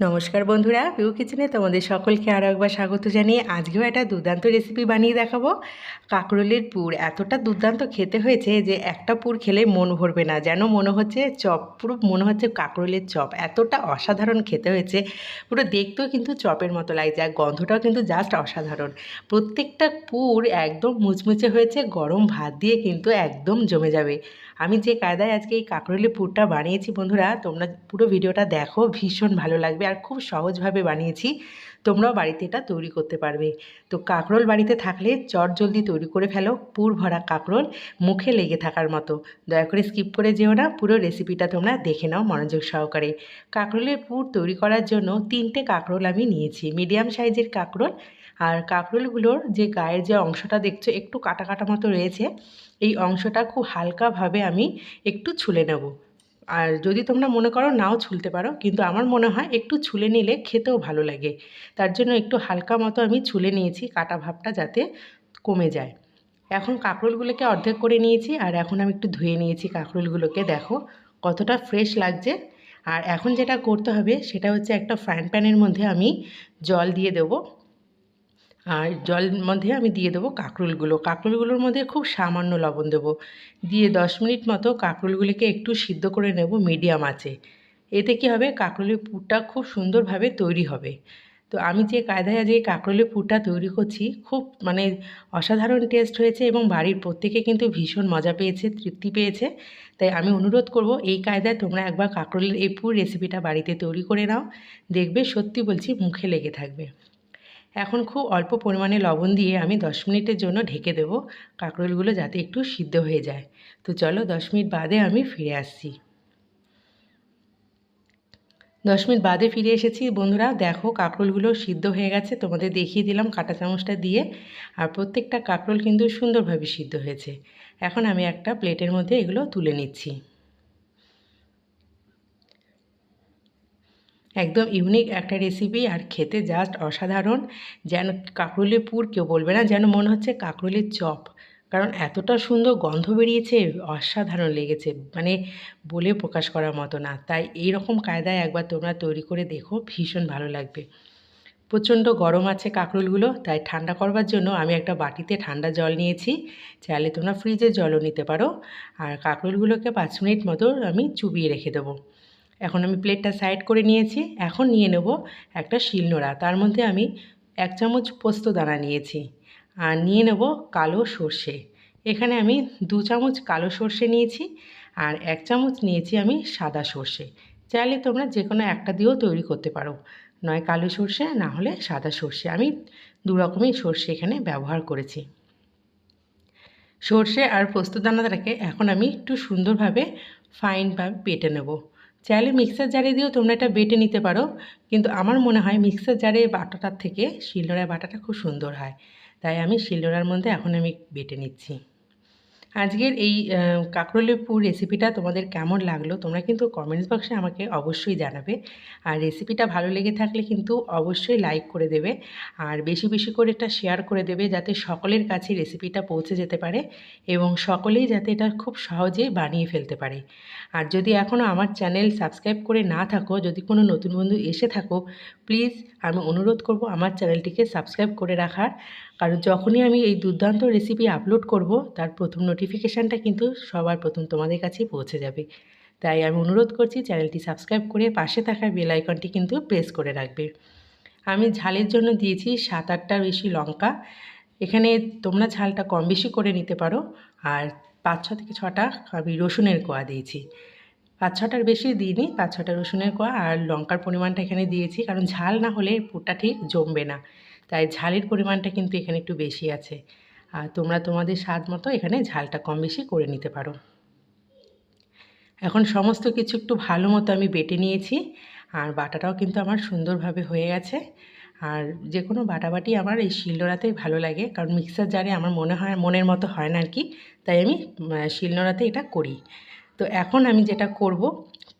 নমস্কার বন্ধুরা পিউ কিচেনে তোমাদের সকলকে আরও একবার স্বাগত জানিয়ে আজকেও একটা দুর্দান্ত রেসিপি বানিয়ে দেখাবো। কাঁকরোলের পুর এতটা দুর্দান্ত খেতে হয়েছে যে একটা পুর খেলে মন ভরবে না। যেন মনে হচ্ছে চপ, পুরো মনে হচ্ছে কাঁকরোলের চপ। এতটা অসাধারণ খেতে হয়েছে। পুরো দেখতেও কিন্তু চপের মতো লাগছে আর গন্ধটাও কিন্তু জাস্ট অসাধারণ। প্রত্যেকটা পুর একদম মুচমুচে হয়েছে, গরম ভাত দিয়ে কিন্তু একদম জমে যাবে। আমি যে কায়দায় আজকে এই কাঁকরোলের পুরটা বানিয়েছি বন্ধুরা, তোমরা পুরো ভিডিওটা দেখো, ভীষণ ভালো লাগবে আর খুব সহজভাবে বানিয়েছি। তোমরাও বাড়িতে এটা তৈরি করতে পারবে। তো কাঁকরোল বাড়িতে থাকলে চট জলদি তৈরি করে ফেলো পুর ভরা কাঁকরোল, মুখে লেগে থাকার মতো। দয়া করে স্কিপ করে যেও না, পুরো রেসিপিটা তোমরা দেখে নাও মনোযোগ সহকারে। কাঁকরোলের পুর তৈরি করার জন্য তিনটে কাঁকরোল আমি নিয়েছি। মিডিয়াম সাইজের কাঁকরোল আর কাঁকরোলগুলোর যে গায়ের যে অংশটা দেখছ একটু কাটা কাটা মতো রয়েছে, এই অংশটা খুব হালকাভাবে আমি একটু ছুলে নেব। আর যদি তোমরা মনে করো নাও ছুলতে পারো, কিন্তু আমার মনে হয় একটু ছুলে নিলে খেতেও ভালো লাগে। তার জন্য একটু হালকা মতো আমি ছুলে নিয়েছি, কাটা ভাবটা যাতে কমে যায়। এখন কাঁকরোলগুলোকে অর্ধেক করে নিয়েছি, আর এখন আমি একটু ধুয়ে নিয়েছি কাঁকরোলগুলোকে দেখো কতটা ফ্রেশ লাগছে। আর এখন যেটা করতে হবে সেটা হচ্ছে একটা ফ্রাইং প্যানের মধ্যে আমি জল দিয়ে দেবো। আর জল মধ্যে আমি দিয়ে দেবো কাঁকরোলগুলো। কাঁকরোলগুলোর মধ্যে খুব সামান্য লবণ দেবো। দিয়ে দশ মিনিট মতো কাঁকরোলগুলিকে একটু সিদ্ধ করে নেব মিডিয়াম আছে এতে কী হবে? কাঁকরোলের পুরটা খুব সুন্দরভাবে তৈরি হবে। তো আমি যে কায়দায় আজকে কাঁকরোলের পুরটা তৈরি করছি, খুব মানে অসাধারণ টেস্ট হয়েছে এবং বাড়ির প্রত্যেকে কিন্তু ভীষণ মজা পেয়েছে, তৃপ্তি পেয়েছে। তাই আমি অনুরোধ করব, এই কায়দায় তোমরা একবার কাঁকরোলের এই পুর রেসিপিটা বাড়িতে তৈরি করে নাও। দেখবে সত্যি বলছি মুখে লেগে থাকবে। এখন খুব অল্প পরিমাণে লবণ দিয়ে আমি দশ মিনিটের জন্য ঢেকে দেব। কাঁকরোলগুলো যাতে একটু সিদ্ধ হয়ে যায়। তো চলো দশ মিনিট বাদে আমি ফিরে আসছি। দশ মিনিট বাদে ফিরে এসেছি। বন্ধুরা, দেখো কাঁকরোলগুলো সিদ্ধ হয়ে গেছে। তোমাদের দেখিয়ে দিলাম কাঁটা চামচটা দিয়ে। আর প্রত্যেকটা কাঁকরোল কিন্তু সুন্দরভাবে সিদ্ধ হয়েছে। এখন আমি একটা প্লেটের মধ্যে এগুলো তুলে নিচ্ছি। একদম ইউনিক একটা রেসিপি আর খেতে জাস্ট অসাধারণ। যেন কাঁকরোলের পুর কেউ বলবে না, যেন মনে হচ্ছে কাঁকরোলের চপ। কারণ এতটা সুন্দর গন্ধ বেরিয়েছে, অসাধারণ লেগেছে। মানে বলে প্রকাশ করার মতো না। তাই এই রকম কায়দায় একবার তোমরা তৈরি করে দেখো, ভীষণ ভালো লাগবে। প্রচণ্ড গরম আছে কাঁকরোলগুলো, তাই ঠান্ডা করবার জন্য আমি একটা বাটিতে ঠান্ডা জল নিয়েছি। চাইলে তোমরা ফ্রিজের জলও নিতে পারো। আর কাঁকরোলগুলোকে পাঁচ মিনিট মতো আমি চুবিয়ে রেখে দেবো। এখন আমি প্লেটটা সাইড করে নিয়েছি, এখন নিয়ে নেব একটা শিলনোড়া। তার মধ্যে আমি এক চামচ পোস্ত দানা নিয়েছি আর নিয়ে নেব কালো সর্ষে। এখানে আমি দু চামচ কালো সর্ষে নিয়েছি আর এক চামচ নিয়েছি আমি সাদা সর্ষে। চাইলে তোমরা যে কোনো একটা দিয়েও তৈরি করতে পারো, নয় কালো সর্ষে না হলে সাদা সর্ষে। আমি দু রকমই সর্ষে এখানে ব্যবহার করেছি। সর্ষে আর পোস্ত দানাটাকে এখন আমি একটু সুন্দরভাবে ফাইনভাবে পেটে নেব। চাইলে মিক্সার জারে দিয়েও তোমরা এটা বেটে নিতে পারো। কিন্তু আমার মনে হয় মিক্সার জারে বাটাটার থেকে শিলনোড়ায় বাটাটা খুব সুন্দর হয়। তাই আমি শিলনোড়ার মধ্যে এখন আমি বেটে নিচ্ছি। আজকের এই কাঁকরোলের পুর রেসিপিটা তোমাদের কেমন লাগল, তোমরা কিন্তু কমেন্টস বক্সে আমাকে অবশ্যই জানাবে। আর রেসিপিটা ভালো লেগে থাকলে কিন্তু অবশ্যই লাইক করে দেবে। আর বেশি বেশি করে এটা শেয়ার করে দেবে যাতে সকলের কাছে রেসিপিটা পৌঁছে যেতে পারে এবং সকলেই যাতে এটা খুব সহজে বানিয়ে ফেলতে পারে। আর যদি এখনও আমার চ্যানেল সাবস্ক্রাইব করে না থাকো, যদি কোনো নতুন বন্ধু এসে থাকো প্লিজ আমি অনুরোধ করব আমার চ্যানেলটিকে সাবস্ক্রাইব করে রাখার। কারণ যখনই আমি এই দুর্দান্ত রেসিপি আপলোড করব তার প্রথম নোটিফিকেশানটা কিন্তু সবার প্রথম তোমাদের কাছেই পৌঁছে যাবে। তাই আমি অনুরোধ করছি চ্যানেলটি সাবস্ক্রাইব করে পাশে থাকা বেল আইকনটি কিন্তু প্রেস করে রাখবে। আমি ঝালের জন্য দিয়েছি সাত আটটার বেশি লঙ্কা। এখানে তোমরা ঝালটা কম বেশি করে নিতে পারো। আর পাঁচ ছ থেকে ছটা আমি রসুনের কোয়া দিয়েছি। পাঁচ ছটার বেশি দিইনি, পাঁচ ছটা রসুনের কোয়া আর লঙ্কার পরিমাণটা এখানে দিয়েছি, কারণ ঝাল না হলে পুরটা ঠিক জমবে না। তাই ঝালের পরিমাণটা কিন্তু এখানে একটু বেশি আছে। আর তোমরা তোমাদের স্বাদ মতো এখানে ঝালটা কম বেশি করে নিতে পারো। এখন সমস্ত কিছু একটু ভালো মতো আমি বেটে নিয়েছি, আর বাটাটাও কিন্তু আমার সুন্দরভাবে হয়ে গেছে। আর যে কোনো বাটাবাটি আমার এই শিলনোড়াতেই ভালো লাগে, কারণ মিক্সার জারে আমার মনে হয়, মনের মতো হয় না আর কি। তাই আমি শিলনোড়াতে এটা করি। তো এখন আমি যেটা করব,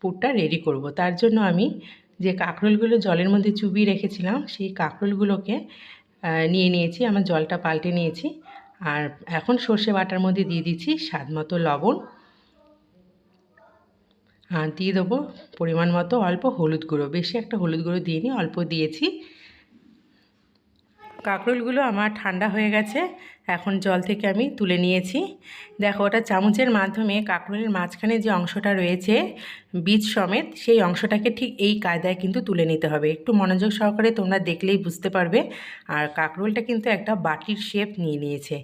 পুরটা রেডি করব। তার জন্য আমি যে কাঁকরোলগুলো জলের মধ্যে চুবিয়ে রেখেছিলাম, সেই কাঁকরোলগুলোকে নিয়ে নিয়েছি। আমার জলটা পাল্টে নিয়েছি। আর এখন সর্ষে বাটার মধ্যে দিয়ে দিচ্ছি স্বাদ মতো লবণ। আর দিয়ে দেবো পরিমাণ মতো অল্প হলুদ গুঁড়ো। বেশি একটা হলুদ গুঁড়ো দিইনি অল্প দিয়েছি। কাঁকরোলগুলো আমার ঠান্ডা হয়ে গেছে, এখন জল থেকে আমি তুলে নিয়েছি। দেখো, ওটা চামচের মাধ্যমে কাঁকরোলের মাঝখানে যে অংশটা রয়েছে, বীজ সমেত, সেই অংশটাকে ঠিক এই কায়দায় কিন্তু তুলে নিতে হবে। একটু মনোযোগ সহকারে তোমরা দেখলেই বুঝতে পারবে। আর কাঁকরোলটা কিন্তু একটা বাটির শেপ নিয়ে নিয়েছে।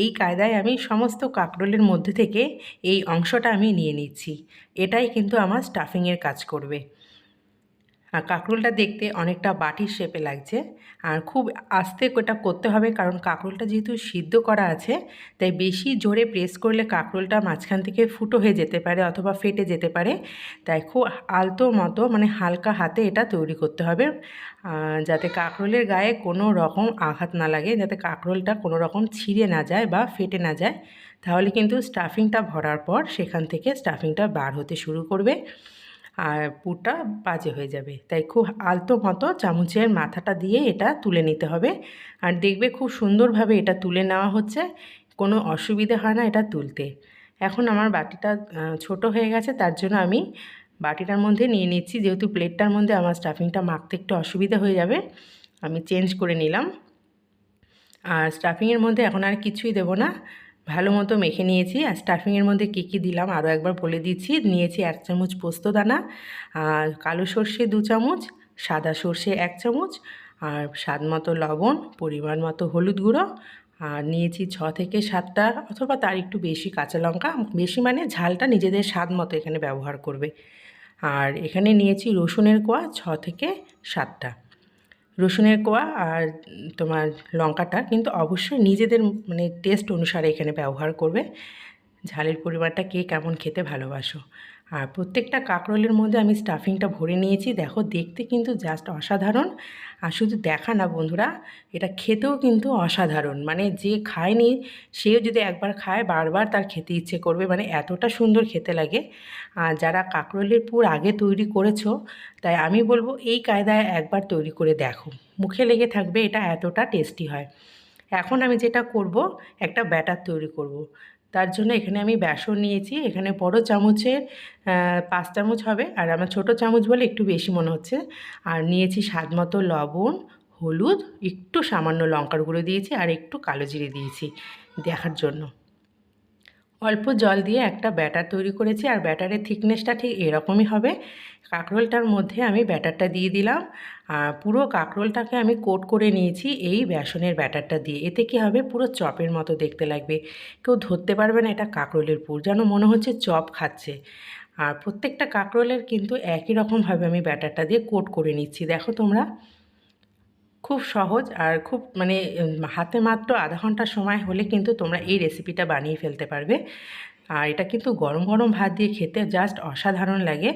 এই কায়দায় আমি সমস্ত কাঁকরোলের মধ্যে থেকে এই অংশটা আমি নিয়ে নিচ্ছি। এটাই কিন্তু আমার স্টাফিংয়ের কাজ করবে। আর কাঁকরোলটা দেখতে অনেকটা বাটির শেপে লাগছে। আর খুব আস্তে এটা করতে হবে কারণ কাঁকরোলটা যেহেতু সিদ্ধ করা আছে, তাই বেশি জোরে প্রেস করলে কাঁকরোলটা মাঝখান থেকে ফুটো হয়ে যেতে পারে অথবা ফেটে যেতে পারে। তাই খুব আলতো মতো মানে হালকা হাতে এটা তৈরি করতে হবে। যাতে কাঁকরোলের গায়ে কোনো রকম আঘাত না লাগে, যাতে কাঁকরোলটা কোনো রকম ছিঁড়ে না যায় বা ফেটে না যায়। তাহলে কিন্তু স্টাফিংটা ভরার পর সেখান থেকে স্টাফিংটা বার হতে শুরু করবে। আর পুরটা বাজে হয়ে যাবে। তাই খুব আলতো মতো চামচের মাথাটা দিয়ে এটা তুলে নিতে হবে। আর দেখবে খুব সুন্দরভাবে এটা তুলে নেওয়া হচ্ছে, কোনো অসুবিধা হয় না এটা তুলতে। এখন আমার বাটিটা ছোট হয়ে গেছে, তার জন্য আমি বাটিটার মধ্যে নিয়ে নিচ্ছি। যেহেতু প্লেটটার মধ্যে আমার স্টাফিংটা মাখতে একটু অসুবিধা হয়ে যাবে, আমি চেঞ্জ করে নিলাম। আর স্টাফিংয়ের মধ্যে এখন আর কিছুই দেবো না। ভালো মতো মেখে নিয়েছি আর স্টাফিংয়ের মধ্যে কী কী দিলাম আরও একবার বলে দিচ্ছি। নিয়েছি এক চামচ পোস্ত দানা, আর কালো সর্ষে দু চামচ, সাদা সর্ষে এক চামচ, আর স্বাদ মতো লবণ, পরিমাণ মতো হলুদ গুঁড়ো, আর নিয়েছি ছ থেকে সাতটা অথবা তার একটু বেশি কাঁচা লঙ্কা, বেশি মানে ঝালটা নিজেদের স্বাদ মতো এখানে ব্যবহার করবে। আর এখানে নিয়েছি রসুনের কোয়া ছ থেকে সাতটা। রসুনের কোয়া আর তোমার লঙ্কাটা, কিন্তু অবশ্যই নিজেদের মানে টেস্ট অনুসারে এখানে ব্যবহার করবে। ঝালের পরিমাণটা কে কেমন খেতে ভালোবাসো। আর প্রত্যেকটা কাঁকরোলের মধ্যে আমি স্টাফিংটা ভরে নিয়েছি। দেখো, দেখতে কিন্তু জাস্ট অসাধারণ। আর শুধু দেখা না বন্ধুরা, এটা খেতেও কিন্তু অসাধারণ। মানে যে খায়নি, সেও যদি একবার খায়, বারবার তার খেতে ইচ্ছে করবে। মানে এতটা সুন্দর খেতে লাগে। আর যারা কাঁকরোলের পুর আগে তৈরি করেছ, তাই আমি বলব এই কায়দায় একবার তৈরি করে দেখো। মুখে লেগে থাকবে, এটা এতটা টেস্টি হয়। এখন আমি যেটা করব, একটা ব্যাটার তৈরি করব। তার জন্য এখানে আমি বেসন নিয়েছি, এখানে বড় চামচের পাঁচ চামচ হবে, আর আমার ছোট চামচ বলে একটু বেশি মনে হচ্ছে। আর নিয়েছি স্বাদ মতো লবণ, হলুদ, একটু সামান্য লঙ্কার গুঁড়ো দিয়েছি, আর একটু কালো জিরে দিয়েছি দেখার জন্য। অল্প জল দিয়ে একটা ব্যাটার তৈরি করেছি আর ব্যাটারের থিকনেসটা ঠিক এরকমই হবে। কাঁকরোলটার মধ্যে আমি ব্যাটারটা দিয়ে দিলাম। আর পুরো কাঁকরোলটাকে আমি কোট করে নিয়েছি এই বেসনের ব্যাটারটা দিয়ে। এতে কী হবে? পুরো চপের মতো দেখতে লাগবে। কেউ ধরতে পারবে না এটা কাঁকরোলের পুর। যেন মনে হচ্ছে চপ খাচ্ছে। আর প্রত্যেকটা কাঁকরোলের কিন্তু একই রকমভাবে আমি ব্যাটারটা দিয়ে কোট করে নিচ্ছি। দেখো তোমরা। খুব সহজ আর খুব মানে হাতে মাত্র আধা ঘণ্টা সময় হলে কিন্তু তোমরা এই রেসিপিটা বানিয়ে ফেলতে পারবে। আর এটা কিন্তু গরম গরম ভাত দিয়ে খেতে জাস্ট অসাধারণ লাগে।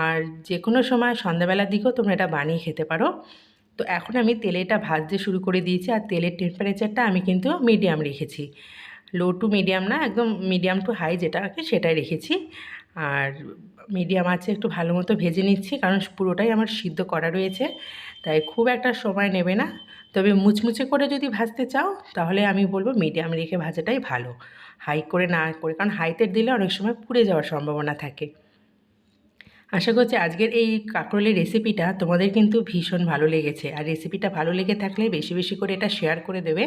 আর যে কোনো সময় সন্ধ্যাবেলার দিকেও তোমরা এটা বানিয়ে খেতে পারো। তো এখন আমি তেলে এটা ভাজতে শুরু করে দিয়েছি আর তেলের টেম্পারেচারটা আমি কিন্তু মিডিয়াম রেখেছি। লো টু মিডিয়াম না, একদম মিডিয়াম টু হাই যেটা আছে সেটাই রেখেছি। আর মিডিয়াম আছে, একটু ভালো মতো ভেজে নিচ্ছি, কারণ পুরোটাই আমার সিদ্ধ করা রয়েছে, তাই খুব একটা সময় নেবে না। তবে মুচমুচে করে যদি ভাজতে চাও, তাহলে আমি বলব মিডিয়াম রেখে ভাজাটাই ভালো। হাই করে না করে, কারণ হাইতে দিলে অনেক সময় পুড়ে যাওয়ার সম্ভাবনা থাকে। আশা করছি আজকের এই কাঁকরোলের রেসিপিটা তোমাদের কিন্তু ভীষণ ভালো লেগেছে। আর রেসিপিটা ভালো লেগে থাকলে বেশি বেশি করে এটা শেয়ার করে দেবে,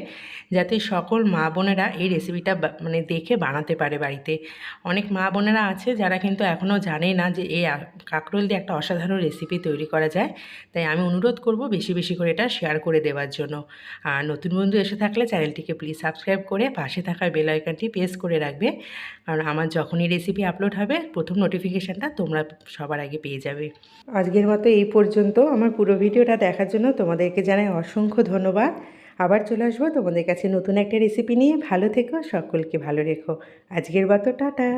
যাতে সকল মা বোনেরা এই রেসিপিটা মানে দেখে বানাতে পারে বাড়িতে। অনেক মা বোনেরা আছে যারা কিন্তু এখনও জানে না যে এই কাঁকরোল দিয়ে একটা অসাধারণ রেসিপি তৈরি করা যায়। তাই আমি অনুরোধ করব বেশি বেশি করে এটা শেয়ার করে দেওয়ার জন্য। আর নতুন বন্ধু এসে থাকলে চ্যানেলটিকে প্লিজ সাবস্ক্রাইব করে পাশে থাকা বেল আইকনটি প্রেস করে রাখবে। কারণ আমার যখনই রেসিপি আপলোড হবে, প্রথম নোটিফিকেশানটা তোমরা সবার সবার আগে পেয়ে যাবে। আজকের মতো এই পর্যন্ত। আমার পুরো ভিডিওটা দেখার জন্য তোমাদেরকে জানাই অসংখ্য ধন্যবাদ। আবার চলে আসব তোমাদের কাছে নতুন একটা রেসিপি নিয়ে। ভালো থেকো, সকলকে ভালো রেখো। আজকের মতো, টাটা।